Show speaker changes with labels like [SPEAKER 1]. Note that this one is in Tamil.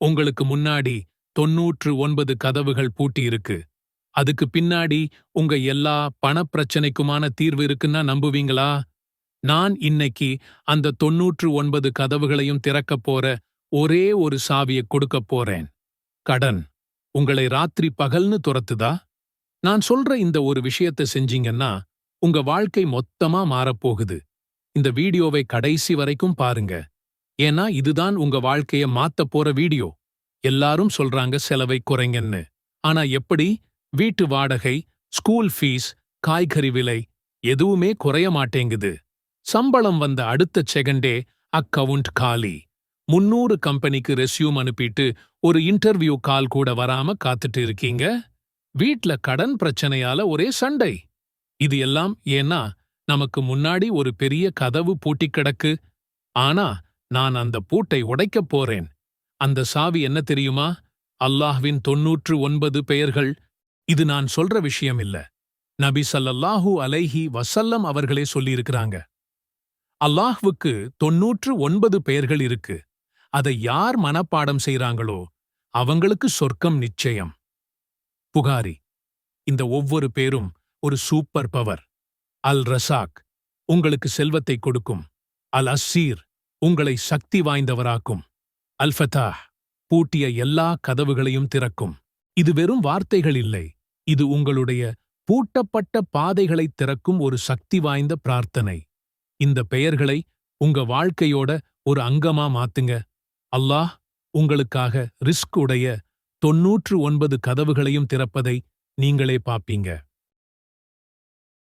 [SPEAKER 1] உங்களுக்கு முன்னாடி தொன்னூற்று ஒன்பது கதவுகள் பூட்டி இருக்கு அதுக்கு பின்னாடி உங்க எல்லா பணப்பிரச்சனைக்குமான தீர்வு இருக்குன்னா நம்புவீங்களா? நான் இன்னைக்கு அந்த தொன்னூற்று ஒன்பது கதவுகளையும் திறக்கப் போற ஒரே ஒரு சாவியை கொடுக்கப் போறேன். கடன் உங்களை ராத்திரி பகல்னு துரத்துதா? நான் சொல்ற இந்த ஒரு விஷயத்தை செஞ்சீங்கன்னா உங்க வாழ்க்கை மொத்தமா மாறப்போகுது இந்த வீடியோவை கடைசி வரைக்கும் பாருங்க. ஏன்னா இதுதான் உங்க வாழ்க்கைய மாத்தப் போற வீடியோ. எல்லாரும் சொல்றாங்க செலவை குறைங்கன்னு. ஆனா எப்படி? வீட்டு வாடகை ஸ்கூல் ஃபீஸ் காய்கறி விலை எதுவுமே குறைய மாட்டேங்குது. சம்பளம் வந்த அடுத்த செகண்டே அக்கவுண்ட் காலி. முன்னூறு கம்பெனிக்கு ரெஸ்யூம் அனுப்பிட்டு ஒரு இன்டர்வியூ கால் கூட வராம காத்துட்டு இருக்கீங்க? வீட்ல கடன் பிரச்சனையால ஒரே சண்டை. இது எல்லாம் ஏன்னா நமக்கு முன்னாடி ஒரு பெரிய கதவு பூட்டி கிடக்கு. ஆனா நான் அந்த பூட்டை உடைக்கப் போறேன். அந்த சாவி என்ன தெரியுமா? அல்லாஹ்வின் தொன்னூற்று ஒன்பது பெயர்கள். இது நான் சொல்ற விஷயம் இல்ல நபி ஸல்லல்லாஹு அலைஹி வசல்லம் அவர்களே சொல்லியிருக்கிறாங்க. அல்லாஹ்வுக்கு தொன்னூற்று ஒன்பது பெயர்கள் இருக்கு. அதை யார் மனப்பாடம் செய்றாங்களோ அவங்களுக்கு சொர்க்கம் நிச்சயம். புகாரி. இந்த ஒவ்வொரு பேரும் ஒரு சூப்பர் பவர். அல் ரசாக். உங்களுக்கு செல்வத்தை கொடுக்கும். அல் அஸ்ஸீர். உங்களை சக்தி வாய்ந்தவராக்கும். அல்ஃபதா பூட்டிய எல்லா கதவுகளையும் திறக்கும். இது வெறும் வார்த்தைகள் இல்லை. இது உங்களுடைய பூட்டப்பட்ட பாதைகளைத் திறக்கும் ஒரு சக்தி வாய்ந்த பிரார்த்தனை. இந்த பெயர்களை உங்க வாழ்க்கையோட ஒரு அங்கமா மாத்துங்க. அல்லாஹ் உங்களுக்காக ரிஸ்க் உடைய தொன்னூற்று ஒன்பது கதவுகளையும் திறப்பதை நீங்களே பாப்பீங்க.